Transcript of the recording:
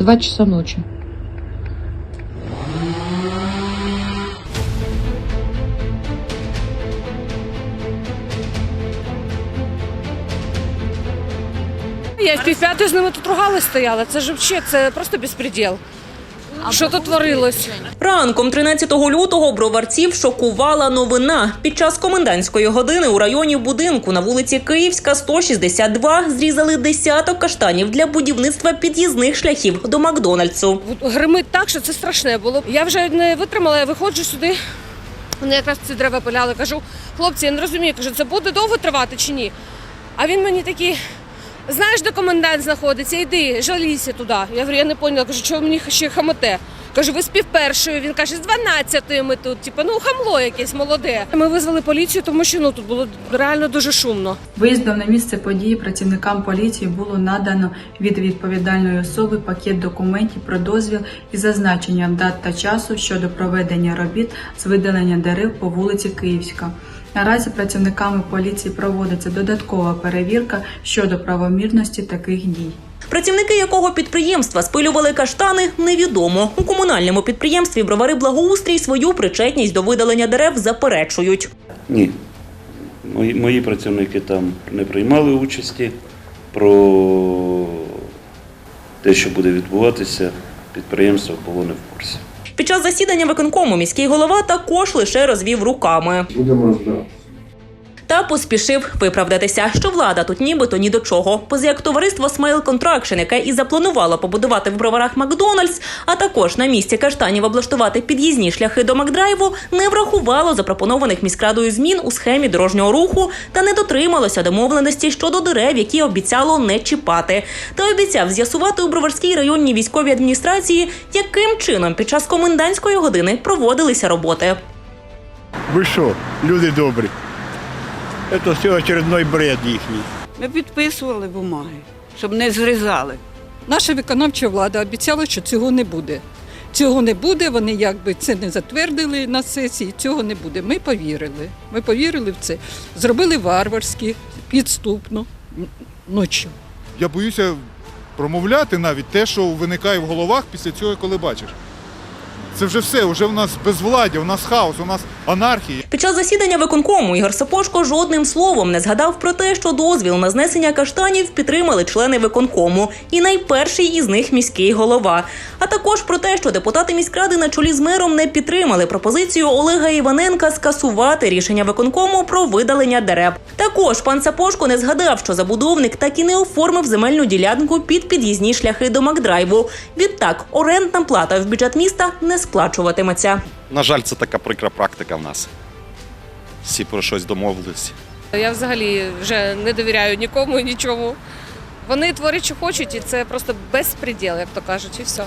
Два часа ночи. Я в півп'ятої з ними тут ругали стояла. Це ж взагалі, це просто безпреділ. Що тут творилось? Ранком 13 лютого броварців шокувала новина. Під час комендантської години у районі будинку на вулиці Київська, 162, зрізали десяток каштанів для будівництва під'їзних шляхів до Макдональдсу. Гримить так, що це страшне було. Я вже не витримала, я виходжу сюди. Вони якраз ці дерева пиляли. Кажу, хлопці, я не розумію, кажу, це буде довго тривати чи ні? А він мені такий, знаєш, де комендант знаходиться, йди, жалійся туди. Я говорю, я не поняла, кажу, чого мені ще хамоте? Кажу, ви з півпершої. Він каже, з 12-ї ми тут. Типу, ну хамло якесь молоде. Ми визвали поліцію, тому що ну тут було реально дуже шумно. Виїздом на місце події працівникам поліції було надано від відповідальної особи пакет документів про дозвіл із зазначенням дат та часу щодо проведення робіт з видалення дерев по вулиці Київська. Наразі працівниками поліції проводиться додаткова перевірка щодо правомірності таких дій. Працівники якого підприємства спилювали каштани, невідомо. У комунальному підприємстві бровари благоустрій свою причетність до видалення дерев заперечують. Ні. Мої, мої працівники там не приймали участі. Про те, що буде відбуватися, підприємство було не в курсі. Під час засідання виконкому міський голова також лише розвів руками. Будемо розбиратися. Та поспішив виправдатися, що влада тут нібито ні до чого. Поза як товариство Смайл Контракшн, яке і запланувало побудувати в броварах Макдональдс, а також на місці каштанів облаштувати під'їзні шляхи до Макдрайву, не врахувало запропонованих міськрадою змін у схемі дорожнього руху та не дотрималося домовленості щодо дерев, які обіцяло не чіпати. Та обіцяв з'ясувати у броварській районній військовій адміністрації, яким чином під час комендантської години проводилися роботи. Ви що, люди добрі? Це все очередной бред їхній. Ми підписували бумаги, щоб не зрізали. Наша виконавча влада обіцяла, що цього не буде. Цього не буде, вони якби це не затвердили на сесії, цього не буде. Ми повірили. Ми повірили в це. Зробили варварськи, підступно, ночі. Я боюся промовляти навіть те, що виникає в головах після цього, коли бачиш. Це вже все, вже в нас безвладдя, у нас хаос, у нас анархія. Під час засідання виконкому Ігор Сапожко жодним словом не згадав про те, що дозвіл на знесення каштанів підтримали члени виконкому, і найперший із них міський голова. А також про те, що депутати міськради на чолі з мером не підтримали пропозицію Олега Іваненка скасувати рішення виконкому про видалення дерев. Також пан Сапожко не згадав, що забудовник так і не оформив земельну ділянку під під'їзні шляхи до Макдрайву. Відтак орендна плата в бюджет міста не сплачуватиметься. На жаль, це така прикра практика в нас. Всі про щось домовились. Я взагалі вже не довіряю нікому і нічому. Вони творять, що хочуть, і це просто безпреділ, як то кажуть, і все.